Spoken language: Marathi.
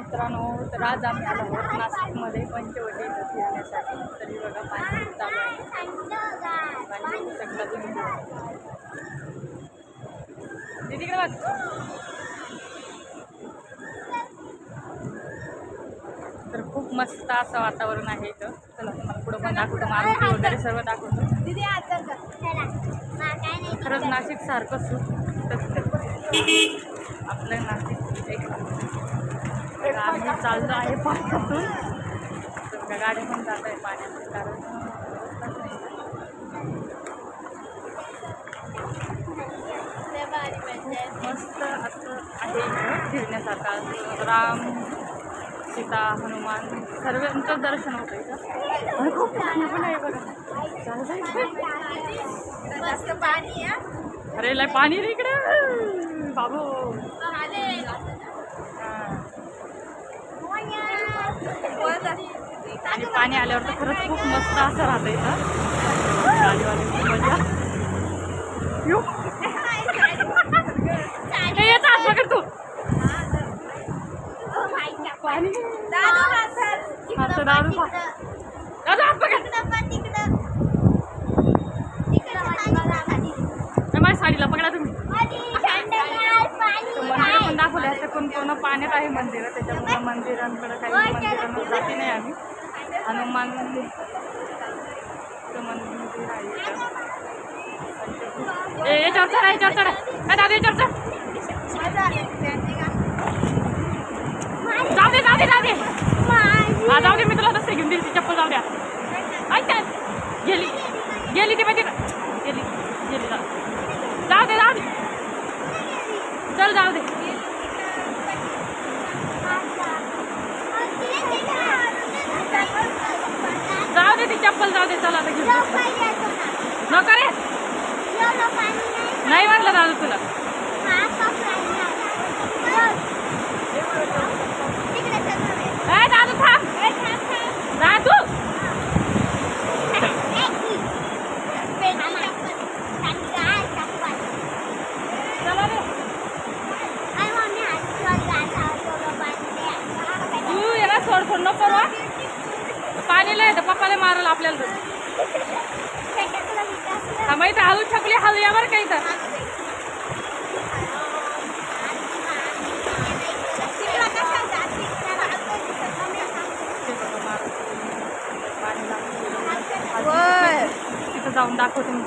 मित्रांनो तर आज आम्ही आलो आहोत नाशिकमध्ये पंचवटी फिरण्यासाठी. तरी बघा पाणी खूप चालू आहे. पाणी बघू शकता तुम्ही दीदीकडे बघ तर खूप मस्त असं वातावरण आहे इथं. चला तुम्हाला पुढं पण दाखवतो. मारुती वगैरे सर्व दाखवतो. दीदी खरंच नाशिक सारखं सुख आपलं नाशिक एक आम्ही चाललो आहे पाण्यातून. बघा गाड्या पण जात आहे पाण्यातून कारण. मस्त असं आहे फिरण्यासारखं. राम सीता हनुमान सर्वांचं दर्शन होतं इथं. खूप पाणी पण आहे बघा. अरे लय पाणी रे इकडे. बाबू हा. आणि पाणी आल्यावर तर खरंच खूप मस्त असं राहतं इथं. गाडीवाल्यांची मजा. यो. ए, याचा हात पकड तू. पाणी. दारू पा दादा हात पकड. ए, माझ्या साडीला पकडा तुम्ही. पण दाखवले असं कोण कोण पाण्यात आहे मंदिर त्याच्यामुळे मंदिरांकडे काही मंदिरांना जाती नाही आम्ही. हनुमान मंदिर आहे. ए याच्यावर चढा याच्यावर चढा. काय दादा याच्यावर चढ. जाऊ दे जाऊ दे जाऊ दे. हा जाऊ दे मी तुला तसं घेऊन दिली ती चप्पल जाऊ द्या. ऐक गेली गेली ती माहिती गेली गेली जाऊ दे जाऊ दे चल जाऊ दे जाऊ दे ती चप्पल जाऊ दे चला आता घेऊन. नको रे. नाही म्हटलं दादू तुला. ए दादू थांब. दादू. चला रे. तू याला सोड सोड. नको वा पाणी लय तर पप्पाला मारल आपल्याला तर. हा माहीत हळू छपली हळू या बरं काही तर तिथं जाऊन दाखवतो मी